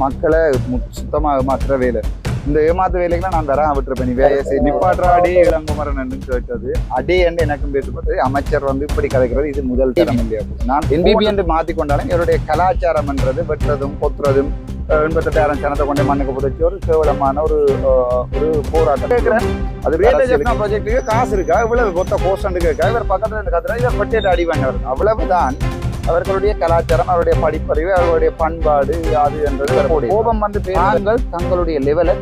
மக்களை மு- சுத்தமா ஏமாத்துற வேலை இந்த ஏமாத்து வேலைகளை நான் தரேன் விட்டுருப்பேன். நீ வேலையை செய் நிப்பாற்றாடி இளங்குமரன் என்று கேட்டது. அடே என்று எனக்கும் பேசப்பட்டது அமைச்சர் வந்து இப்படி கதைக்கிறது இது முதல் தரம் இல்லையா? நான் என்பிபி என்று மாத்தி கொண்டாலும் இவருடைய கலாச்சாரம் என்றது வெட்டுறதும் கொத்துறதும் எண்பத்தெட்டாயிரம் சனத்தை கொண்டு மண்ணுக்கு புதைச்சி ஒரு கேவலமான ஒரு ஒரு போராட்டம். கேட்கிறேன் அது ரேட்டேஜ் ப்ராஜெக்ட்டுக்கு காசு இருக்கா? இவ்வளவு கொத்த கோஸ்ட் கேட்கா இவர் பக்கத்துல இருந்து கத்துறா இவர் பட்டியல் அடி வாங்க அவ்வளவுதான். அவர்களுடைய கலாச்சாரம் அவருடைய படிப்பறிவு அவர்களுடைய பண்பாடு அது என்றது கோபம் வந்து தாங்கள் தங்களுடைய லெவலை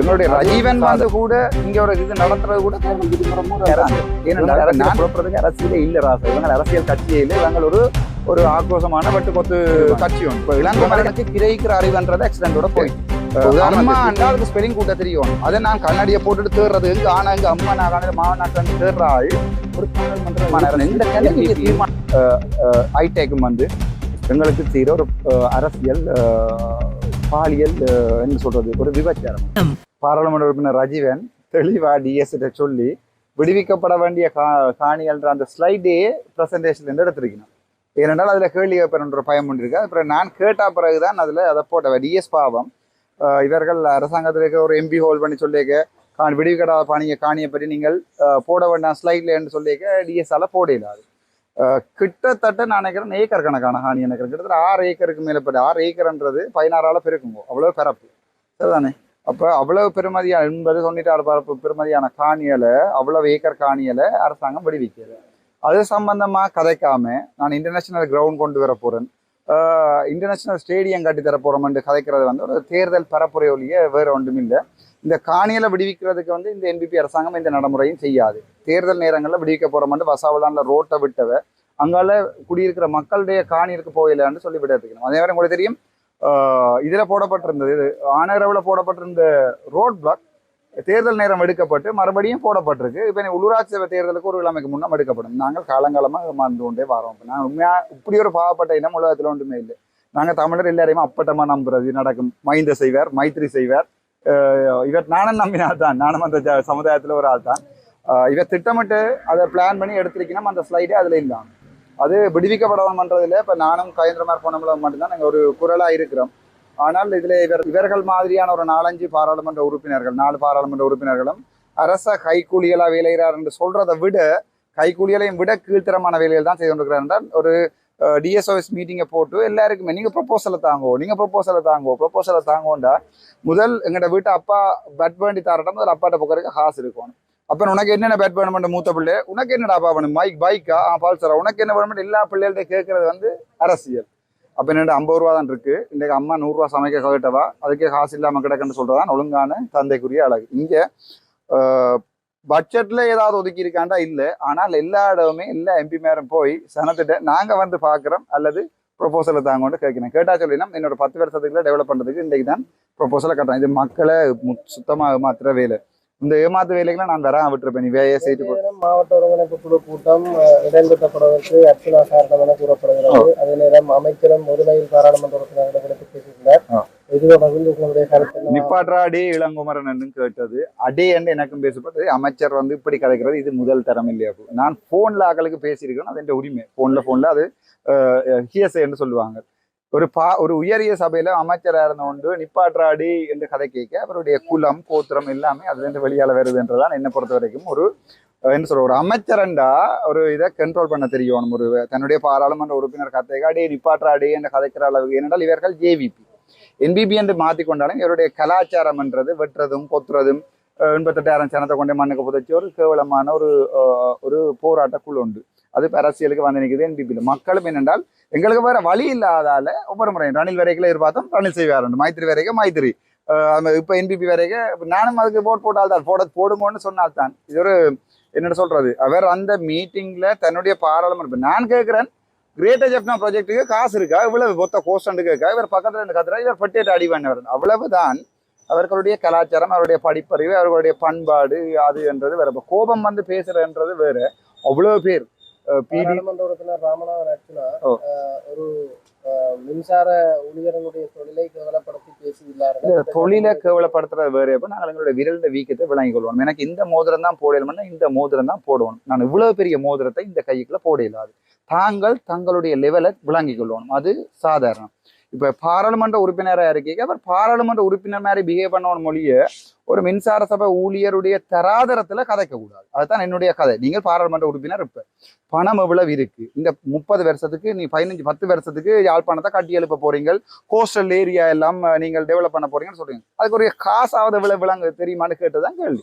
எங்களுடைய ரஜீவன் வந்து கூட இங்க ஒரு இது நடத்துறது கூட குழப்பறதுக்கு அரசியலே இல்ல ராசா. இவங்க அரசியல் கட்சியே இல்லை இவங்க ஒரு ஒரு ஆக்ரோஷமான வெட்டு கொத்து கட்சி ஒன்று. இப்போ இளங்கோமரனுக்கு கிரகிக்கிற அறிவுன்றது ஆக்சிடென்டோட போயிட்டு. அம்மா அண்டா அதுக்கு ஸ்பெல்லிங் கூட்ட தெரியும். அதை நான் கண்ணாடியை போட்டுட்டு தேடுறது. எங்க ஆனா எங்க அம்மா நான் காணல மாவன் நான் தேடுற ஆள் ஒரு பாராளுமன்ற இந்த கல்வி தீர்மானம். ஐடெக்கும் வந்து எங்களுக்கு செய்கிற ஒரு அரசியல் பாலியல் என்ன சொல்றது ஒரு விபச்சாரம். பாராளுமன்ற உறுப்பினர் ரஜீவன் தெளிவா டிஎஸ் சொல்லி விடுவிக்கப்பட வேண்டிய கா காணிகள்ன்ற அந்த ஸ்லைடே பிரசன்டேஷன்ல இருந்து எடுத்திருக்கணும். ஏனென்றால் அதுல கேள்வி கேட்பேன்ற ஒரு பயம் ஒன்று இருக்கு. அப்புறம் நான் கேட்ட பிறகுதான் அதுல அதை போட்ட டிஎஸ் பாவம். இவர்கள் அரசாங்கத்தில் இருக்க ஒரு எம்பி ஹோல் பண்ணி சொல்லியிருக்க காணி விடுவிக்கடாத பாணிய காணியை பற்றி நீங்கள் போட வேண்டாம் ஸ்லைட்ல என்று சொல்லியிருக்க டிஎஸ்ஆல போட இல்லாது கிட்டத்தட்ட நான் நினைக்கிறேன் ஏக்கர் கணக்கான ஹானி நினைக்கிறேன் கிட்டத்தட்ட ஆறு ஏக்கருக்கு மேலே போய் ஆறு ஏக்கர்ன்றது பதினாறால பெருக்குங்க. அவ்வளோ பரப்பு சரிதானே? அப்போ அவ்வளவு பெருமதியான எண்பது தொண்ணூற்றாறு பரப்பு பெருமதியான காணியலை அவ்வளவு ஏக்கர் காணியலை அரசாங்கம் விடுவிக்கிறது. அது சம்பந்தமாக கதைக்காம நான் இன்டர்நேஷனல் கிரவுண்ட் கொண்டு வர போகிறேன் இன்டர்நேஷனல் ஸ்டேடியம் கட்டி தர போறோம் என்று கதைக்கிறது வந்து ஒரு தேர்தல் பரப்புரை ஒழிய வேறு ஒன்றும் இல்லை. இந்த காணியில் விடுவிக்கிறதுக்கு வந்து இந்த என்பிபி அரசாங்கம் இந்த நடைமுறையும் செய்யாது. தேர்தல் நேரங்களில் விடுவிக்க போறோம்னு வசாவலான ரோட்டை விட்டவ அங்கால குடியிருக்கிற மக்களுடைய காணியிற்கு போயிடலான்னு சொல்லி விட அதே மாதிரி உங்களுக்கு தெரியும் இதில் போடப்பட்டிருந்தது இது ஆனரவில் போடப்பட்டிருந்த ரோட் பிளாக் தேர்தல் நேரம் எடுக்கப்பட்டு மறுபடியும் போடப்பட்டிருக்கு. இப்போ உள்ளூராட்சி சபை தேர்தலுக்கு ஒரு கிழமைக்கு முன்னம் எடுக்கப்படும். நாங்கள் காலங்காலமாக மறந்து கொண்டே வரோம். இப்போ நான் இப்படி ஒரு பாவப்பட்ட இனம் உலகத்தில் ஒன்றுமே இல்லை. நாங்கள் தமிழர் எல்லாரையுமே அப்பட்டமாக நம்புறது நடக்கும். மைந்த செய்வார் மைத்திரி செய்வார். இவர் நானும் நம்பினால் தான். நானும் அந்த சமுதாயத்தில் ஒரு ஆள் தான் இவர் திட்டமிட்டு அதை பிளான் பண்ணி எடுத்திருக்கணும். அந்த ஸ்லைடே அதில் இருந்தான் அது விடுவிக்கப்படணும்ன்றதுல இப்போ நானும் கயந்திரமார் போனவங்கள மட்டும்தான் நாங்கள் ஒரு குரலாக இருக்கிறோம். ஆனால் இதில் இவர் இவர்கள் மாதிரியான ஒரு நாலஞ்சு பாராளுமன்ற உறுப்பினர்கள் நாலு பாராளுமன்ற உறுப்பினர்களும் அரச கைக்கூலிகளாக வேலைகிறார் என்று சொல்கிறத விட கைக்கூலிகளையும் விட கீழ்த்தரமான வேலைகள் தான் செய்து கொண்டிருக்கிறார் என்றால் ஒரு டிஎஸ்ஓஎஸ் மீட்டிங்கை போட்டு எல்லாருக்குமே நீங்கள் ப்ரொப்போசலை தாங்கோ நீங்கள் ப்ரொப்போசலை தாங்கோ ப்ரொப்போசலை தாங்கோண்டா முதல் எங்கள்கிட்ட வீட்டு அப்பா பெட் வேண்டி தாரட்டா முதல் அப்பாட்ட போக்குறதுக்கு காசு இருக்கணும் அப்போ உனக்கு என்னென்ன பேட் வேணுமென்ற மூத்த பிள்ளை உனக்கு என்னடா அப்பா வேணும்? மைக் பைக்கா ஆ? பால்சரா உனக்கு என்ன வேணுமென்ற எல்லா பிள்ளைகள்ட்ட கேட்கறது வந்து அரசியல். அப்போ என்னடா ஐம்பது ரூபா தான் இருக்கு. இன்றைக்கு அம்மா நூறுரூவா சமைக்க கவிட்டவா அதுக்கே காசு இல்லாமல் கிடக்குன்னு சொல்கிறதான் ஒழுங்கான தந்தைக்குரிய அழகு. இங்கே பட்ஜெட்ல ஏதாவது ஒதுக்கி இருக்காண்டா இல்ல. ஆனால் எல்லா இடமுமே எல்லா எம்பி மேரும் போய் சனத்திட்ட நாங்க வந்து பாக்குறோம் அல்லது ப்ரொபோசலை தாங்கன்னு கேட்கிறேன். கேட்டா சொல்லினா என்னோட பத்து வருஷத்துக்குள்ள டெவலப் பண்றதுக்கு இன்றைக்கு தான் ப்ரொபோசலை கட்டுறேன் இது மக்களை மு- மாத்திர வேலை. இந்த ஏமாத்து வேலைகளை நான் வராம விட்டுருப்பேன். நீ வேலையை செய்து மாவட்ட ஒருங்கிணைப்பு குழு கூட்டம் இடம்பெற்றப்படுவதற்கு அர்ச்சனா காரணம் என கூறப்படுகிறது. அதே நேரம் அமைச்சரும் ஒருமையில் பாராளுமன்ற உறுப்பினர்களை என்ன? நிப்பாற்றா அடே இளங்குமரன் என்று கேட்டது. அடே என்று எனக்கும் பேசப்பட்டது. அமைச்சர் வந்து இப்படி கதைக்கிறது. இது முதல் தரம் இல்லையா. நான் போன்ல ஆக்களுக்கு பேசியிருக்கேன் அது என் உரிமை. போன்ல போன்ல அது ஹியசை என்று சொல்லுவாங்க. ஒரு பா ஒரு உயரிய சபையில அமைச்சராக இருந்த ஒன்று நிப்பாற்றாடி என்று கதை கேட்க அவருடைய குலம் கோத்திரம் எல்லாமே அதுலேருந்து வெளியால வருதுன்றதான் என்னை பொறுத்த வரைக்கும் ஒரு என்ன சொல்ற ஒரு அமைச்சரண்டா ஒரு இதை கண்ட்ரோல் பண்ண தெரியணும் ஒரு தன்னுடைய பாராளுமன்ற உறுப்பினர் கதைக்கு அடே நிப்பாற்றாடி என்று கதைக்கிற அளவுக்கு. ஏனென்றால் இவர்கள் ஜேவிபி என்பிபி என்று மாற்றி கொண்டாலும் இவருடைய கலாச்சாரம் என்றது வெட்டுறதும் கொத்துறதும் எண்பத்தெட்டாயிரம் சனத்தை கொண்டே மண்ணுக்கு புதைச்சி ஒரு கேவலமான ஒரு ஒரு போராட்டக்குழு உண்டு அது இப்போ அரசியலுக்கு வந்து நிற்குது என்பிபியில் மக்களும் என்னென்றால் எங்களுக்கு வேற வழி இல்லாதால ஒவ்வொரு முறையும் ரணில் வரைக்கும் எதிர்பார்த்தோம் ரணில் செய்வார் மைத்திரி வரைக்கும் மைத்திரி. இப்போ என்பிபி வரைக்கும் இப்போ நானும் அதுக்கு போட் போட்டால் தான் போட போடுங்கன்னு சொன்னால் தான் இது ஒரு என்ன சொல்றது. அவர் அந்த மீட்டிங்ல தன்னுடைய பாராளுமன்ற நான் கேட்கிறேன் கிரேட்டர் ஜெப்னா ப்ராஜெக்ட்டுக்கு காசு இருக்கா? இவ்வளவு மொத்த கோஸ்டண்டு கேட்கா இவர் பக்கத்துல இருந்து கத்துறா இவர் பட்டியட்டு அடி அவ்வளவு அவ்வளவுதான். அவர்களுடைய கலாச்சாரம் அவருடைய படிப்பறிவு அவர்களுடைய பண்பாடு அது என்றது வேற. கோபம் வந்து பேசுறன்றது வேற. அவ்வளவு பேர் பாராளுமன்ற உறுப்பினர் ராமநாதன். அஹ், ஒரு மின்சார ஊழியர்களுடைய தொழிலை கேவலப்படுத்தி பேசியுள்ளார்கள் தொழிலை கேவலப்படுத்துறது வேற. இப்ப நாங்கள் எங்களுடைய விரல்ட வீக்கத்தை விளங்கிக் கொள்வோம். எனக்கு இந்த மோதிரம் தான் போடணும்னா இந்த மோதிரம் தான் போடுவோம் நான் இவ்வளவு பெரிய மோதிரத்தை இந்த கைக்குள்ள போட இயலாது தாங்கள் தங்களுடைய லெவலை விளங்கிக் கொள்ளணும் அது சாதாரணம். இப்போ பாராளுமன்ற உறுப்பினராக இருக்கீங்க. அவர் பாராளுமன்ற உறுப்பினர் மாதிரி பிஹேவ் பண்ணணும் மொழிய ஒரு மின்சார சபை ஊழியருடைய தராதரத்தில் கதைக்கக்கூடாது அதுதான் என்னுடைய கதை. நீங்கள் பாராளுமன்ற உறுப்பினர் இப்ப. பணம் எவ்வளவு இருக்கு? இந்த முப்பது வருஷத்துக்கு நீ பதினஞ்சு பத்து வருஷத்துக்கு யாழ்ப்பாணத்தை கட்டி எழுப்ப போறீங்க கோஸ்டல் ஏரியா எல்லாம் நீங்கள் டெவலப் பண்ண போறீங்கன்னு சொல்றீங்க. அதுக்கு ஒரு காசாவது எவ்வளவு விளங்கு தெரியுமான்னு கேட்டதான் கேள்வி.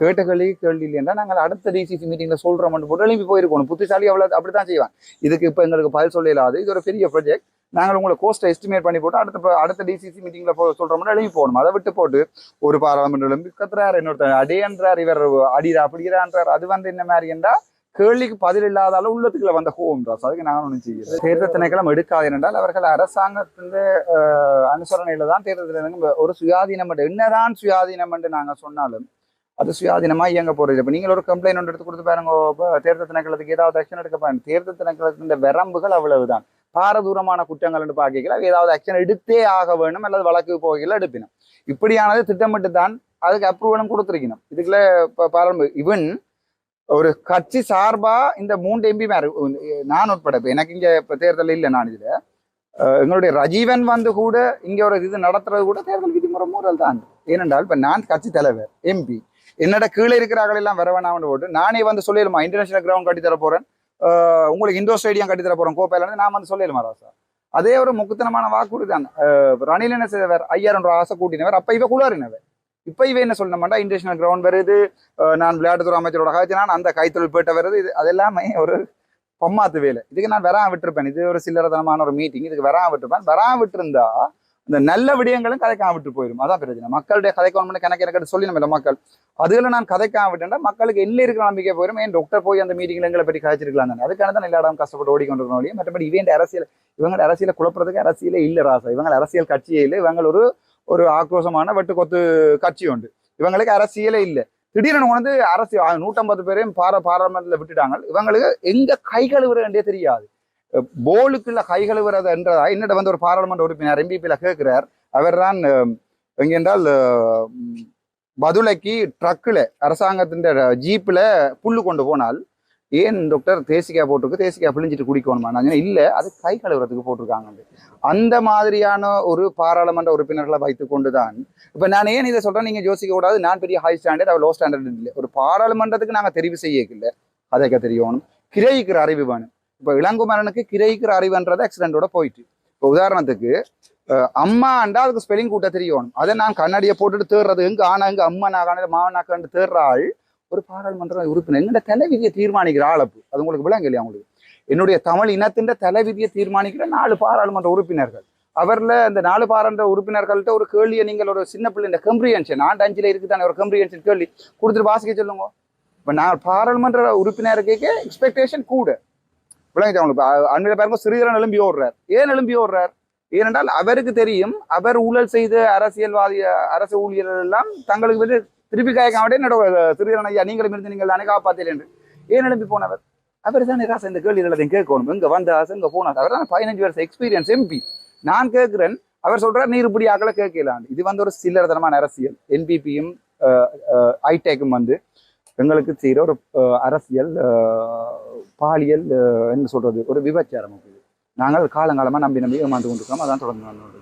கேட்ட கேள்வி கேள்வி இல்லைன்னா நாங்கள் அடுத்த டிசிசி மீட்டிங்கில் சொல்கிறோம் போட்டு எழுப்பி போயிருக்கணும். புத்திசாலி அவ்வளோ அப்படி தான் செய்வான் இதுக்கு இப்போ எங்களுக்கு பதில் சொல்ல இல்லாது இது ஒரு பெரிய ப்ரொஜெக்ட் நாங்கள் உங்களை கோஸ்ட்டை எஸ்டிமேட் பண்ணி போட்டு அடுத்த அடுத்த டிசிசி மீட்டிங்கில் போ சொல்கிற மாதிரி எழுதி போகணும் அதை விட்டு போட்டு ஒரு பாராளுமன்ற எழுப்பி கத்துறாரு இன்னொருத்தர் அடேன்றார் இவர் அடிரா அப்படிகிறான்றார் அது வந்து என்ன மாதிரி என்றா கேள்விக்கு பதில் இல்லாதால உள்ளத்துக்குள்ள வந்த ஹோம் ராஸ் அதுக்கு நான் ஒன்று செய்கிறேன் தேர்தல் திணைக்களம் எடுக்காது என்றால் அவர்கள் அரசாங்கத்தின் அஹ், அனுசரணையில தான் தேர்தல் திணைக்களம் ஒரு சுயாதீனம் என்னதான் சுயாதீனம் என்று நாங்க சொன்னாலும் அது சுயாதீனமா இயங்க போறது இப்போ நீங்கள் ஒரு கம்ப்ளைண்ட் ஒன்று எடுத்து கொடுத்து பாருங்க தேர்தல் திணைக்களத்துக்கு ஏதாவது ஆக்ஷன் எடுக்க பாருங்க. தேர்தல் திணைக்களத்தின் வரம்புகள் அவ்வளவுதான். பாரதூரமான குற்றங்கள் என்று பார்க்கல ஏதாவது ஆக்ஷன் எடுத்தே ஆக வேணும் அல்லது வழக்கு போகையில் எடுப்பினும். இப்படியானது திட்டமிட்டு தான் அதுக்கு அப்ரூவலும் கொடுத்துருக்கணும். இதுக்குள்ள இப்ப பாராளுமன்ற இவன் ஒரு கட்சி சார்பா இந்த மூன்று எம்பி மேர் நான் உட்பட இப்போ எனக்கு இங்க இப்ப தேர்தல் இல்லை நான் இதுல. எங்களுடைய ரஜீவன் வந்து கூட இங்க ஒரு இது நடத்துறது கூட தேர்தல் விதிமுறை மூறல் தான். ஏனென்றால் இப்ப நான் கட்சி தலைவர் எம்பி என்னோட கீழே இருக்கிறார்கள் எல்லாம் வர வேணாம்னு போட்டு நானே வந்து சொல்லிடுமா இன்டர்நேஷனல் கிரவுண்ட் கட்டி தர போறேன். உங்களுக்கு இண்டோர் ஸ்டேடியம் கட்டி தர போறேன் கோப்பையில நான் வந்து சொல்லிடுமா ராசா அதே ஒரு முக்குத்தனமான வாக்குறுதி தான். ரணில் என்ன செய்தவர்? ஐயாயிரம் ரூபாய் ஆசை கூட்டினவர். அப்ப இவ குளாறினவர். இப்ப இவ என்ன சொல்ல மாட்டா? இன்டர்நேஷனல் கிரவுண்ட் வருது. நான் விளையாட்டுத்துறை அமைச்சரோட காய்ச்சி நான் அந்த கைத்தொழில் போயிட்ட வருது. இது அதெல்லாமே ஒரு பொம்மாத்து வேலை. இதுக்கு நான் வராம விட்டுருப்பேன். இது ஒரு சில்லறதனமான ஒரு மீட்டிங் இதுக்கு வராம விட்டுருப்பேன். வராம விட்டுருந்தா இந்த நல்ல விடயங்களும் கதைக்காம விட்டு போயிடும் அதான் பிரச்சனை. மக்களுடைய கதைக்கணும் கணக்கு எனக்கு சொல்லி நம்ம மக்கள். அதுல நான் கதைக்காம விட்டேன்டா மக்களுக்கு என்ன இருக்கிற நம்பிக்கை போயிடும் ஏன் டாக்டர் போய் அந்த மீட்டிங்ல எங்களை பற்றி கதைச்சிருக்கலாம் தானே? அதுக்கான தான் எல்லா இடம் கஷ்டப்பட்டு ஓடிக்கொண்டிருக்கோம் ஒழிய மற்றபடி இவன் அரசியல் இவங்க அரசியலை குழப்பறதுக்கு அரசியலே இல்லை ராசா. இவங்க அரசியல் கட்சியே இல்லை. இவங்க ஒரு ஒரு ஆக்ரோஷமான வெட்டு கொத்து கட்சி உண்டு. இவங்களுக்கு அரசியலே இல்லை. திடீர்னு வந்து அரசியல் நூற்றம்பது பேரையும் பார பாராளுமன்றத்தில் விட்டுட்டாங்க. இவங்களுக்கு எங்க கை கழுவுறதே தெரியாது. போலுக்குள்ள கை கழுவுறது என்றதா? என்னிட வந்து ஒரு பாராளுமன்ற உறுப்பினர் எம்பிபியில் கேட்கிறார். அவர் தான் எங்கென்றால் பதுளைக்கு ட்ரக்கில் அரசாங்கத்தின் ஜீப்ல புல்லு கொண்டு போனால் ஏன் டாக்டர் தேசிக்காய் போட்டிருக்கு? தேசிக்காய் பிழிஞ்சிட்டு குடிக்கணுமா? நான் இல்லை அது கை கழுவுறதுக்கு போட்டிருக்காங்க அந்த மாதிரியான ஒரு பாராளுமன்ற உறுப்பினர்களை வைத்துக்கொண்டு தான் இப்போ நான் ஏன் இதை சொல்றேன்? நீங்கள் யோசிக்க கூடாது. நான் பெரிய ஹை ஸ்டாண்டர்ட் அவர் லோ ஸ்டாண்டர்ட் இல்லை. ஒரு பாராளுமன்றத்துக்கு நாங்கள் தெரிவு செய்யக்கில்லை. அதைக்க தெரியணும் கிரயிக்கிற அறிவு வேணும். இப்போ இளங்குமரனுக்கு கிரைக்கிற அறிவுன்றது ஆக்சிடென்ட்டோட போயிட்டு. இப்போ உதாரணத்துக்கு அம்மா அம்மாண்டா அதுக்கு ஸ்பெல்லிங் கூட்ட தெரியணும் அதை நான் கண்ணாடியை போட்டுட்டு தேடுறது எங்க ஆனா எங்க அம்மா நான் கண்ணாடி மாவனாக்காண்டு தேடுற ஆள் ஒரு பாராளுமன்ற உறுப்பினர். எங்கட தலைவிதியை தீர்மானிக்கிற ஆளப்பு அது உங்களுக்கு விளங்க இல்லையா உங்களுக்கு? என்னுடைய தமிழ் இனத்தின் தலைவிதியை தீர்மானிக்கிற நாலு பாராளுமன்ற உறுப்பினர்கள். அவர்ல இந்த நாலு பாராளுமன்ற உறுப்பினர்கள்ட்ட ஒரு கேள்வியை நீங்கள் ஒரு சின்ன பிள்ளை இந்த கம்ப்ரிஹென்ஷன் ஆண்டு அஞ்சுல இருக்குதானே ஒரு கம்ப்ரிஹென்ஷன் கேள்வி. கொடுத்துட்டு வாசிக்க சொல்லுங்க. இப்போ நான் பாராளுமன்ற உறுப்பினருக்கு எக்ஸ்பெக்டேஷன் கூட. விளங்கிட்டா அவங்களுக்கு. அண்மையில பாருங்க சிறிதரன் எழும்பி ஓடுறார். ஏன் எழும்பி ஓடுறார்? ஏனென்றால் அவருக்கு தெரியும் அவர் ஊழல் செய்த அரசியல்வாதி அரசு ஊழியர்கள் எல்லாம் தங்களுக்கு வந்து திருப்பி காயக்காமட்டே என்னோட சிறிதரன் ஐயா நீங்களும் இருந்து நீங்கள் தானே காப்பாத்தீர் என்று. ஏன் எழும்பி போனவர்? அவர் தான் ராசா இந்த கேள்வி எல்லாத்தையும் கேட்கணும். இங்க வந்த ஆசை எங்க அவர் தான் பதினஞ்சு வருஷம் எக்ஸ்பீரியன்ஸ் எம்பி நான் கேட்கிறேன் அவர் சொல்றார் நீர் இப்படி ஆக்களை கேட்கலான்னு இது வந்து ஒரு சில்லறதனமான அரசியல். என்பிபியும் ஐடெக்கும் வந்து எங்களுக்கு செய்கிற ஒரு அரசியல் பாலியல் என்ன சொல்றது ஒரு விபச்சாரம் நாங்கள் காலங்காலமா நம்பி நம்பி ஏமாந்து கொண்டிருக்கோம். அதான் தொடர்ந்து நான்